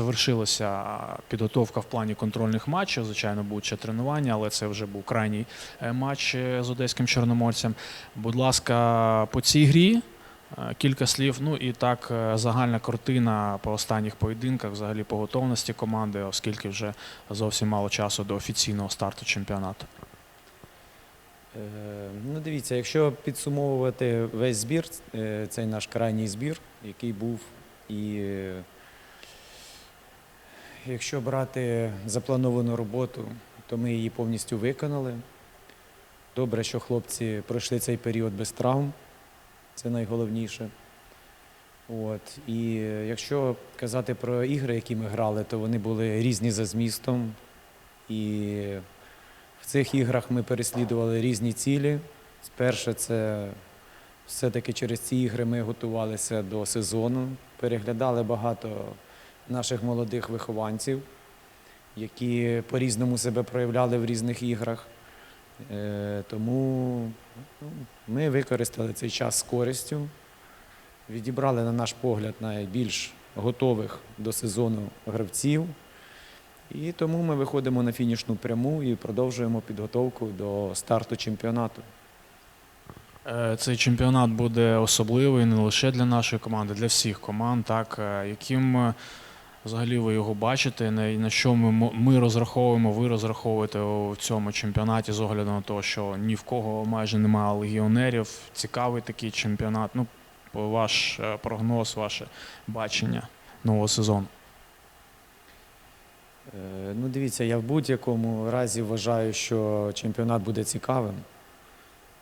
Завершилася підготовка в плані контрольних матчів. Звичайно, будуть ще тренування, але це вже був крайній е, матч е, з одеським чорноморцем. Будь ласка, по цій грі е, кілька слів. Ну і так, загальна картина по останніх поєдинках, взагалі по готовності команди, оскільки вже зовсім мало часу до офіційного старту чемпіонату. Ну, дивіться, якщо підсумовувати весь збір, цей наш крайній збір, який був, і якщо брати заплановану роботу, то ми її повністю виконали. Добре, що хлопці пройшли цей період без травм, це найголовніше. От. І якщо казати про ігри, які ми грали, то вони були різні за змістом. І в цих іграх ми переслідували різні цілі. Перше, це все-таки через ці ігри ми готувалися до сезону, переглядали багато наших молодих вихованців, які по-різному себе проявляли в різних іграх. Е, Тому ну, ми використали цей час з користю, відібрали, на наш погляд, найбільш готових до сезону гравців. І тому ми виходимо на фінішну пряму і продовжуємо підготовку до старту чемпіонату. Е, Цей чемпіонат буде особливий не лише для нашої команди, для всіх команд. Так, Е, яким взагалі ви його бачите, на, на що ми, ми розраховуємо, ви розраховуєте у цьому чемпіонаті з огляду на те, що ні в кого майже немає легіонерів. Цікавий такий чемпіонат. Ну, ваш е, прогноз, ваше бачення нового сезону. Е, Ну, дивіться, я в будь-якому разі вважаю, що чемпіонат буде цікавим.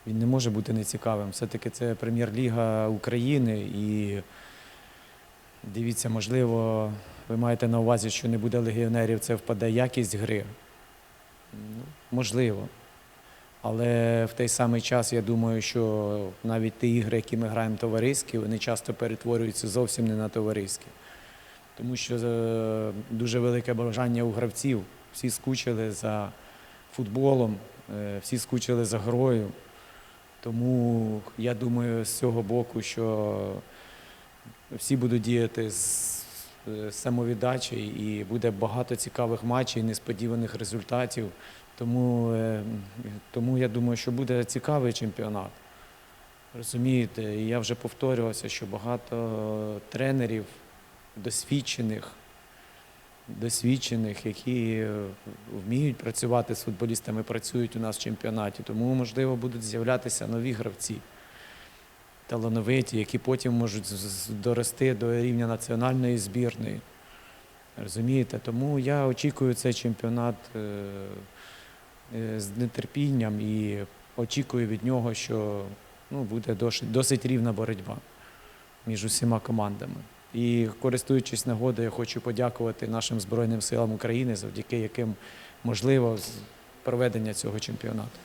Він не може бути нецікавим. Все-таки це прем'єр-ліга України і дивіться, можливо, ви маєте на увазі, що не буде легіонерів, це впаде якість гри. Ну, можливо. Але в той самий час я думаю, що навіть ті ігри, які ми граємо товариські, вони часто перетворюються зовсім не на товариські. Тому що е, дуже велике бажання у гравців. Всі скучили за футболом, е, всі скучили за грою. Тому я думаю, з цього боку, що всі будуть діяти з самовіддачі і буде багато цікавих матчів, несподіваних результатів. Тому, е, тому я думаю, що буде цікавий чемпіонат. Розумієте, я вже повторювався, що багато тренерів досвідчених, досвідчених, які е, вміють працювати з футболістами, працюють у нас в чемпіонаті. Тому, можливо, будуть з'являтися нові гравці, талановиті, які потім можуть дорости до рівня національної збірної. Розумієте? Тому я очікую цей чемпіонат е, е, з нетерпінням і очікую від нього, що ну, буде досить рівна боротьба між усіма командами. І користуючись нагодою, я хочу подякувати нашим Збройним силам України, завдяки яким можливо проведення цього чемпіонату.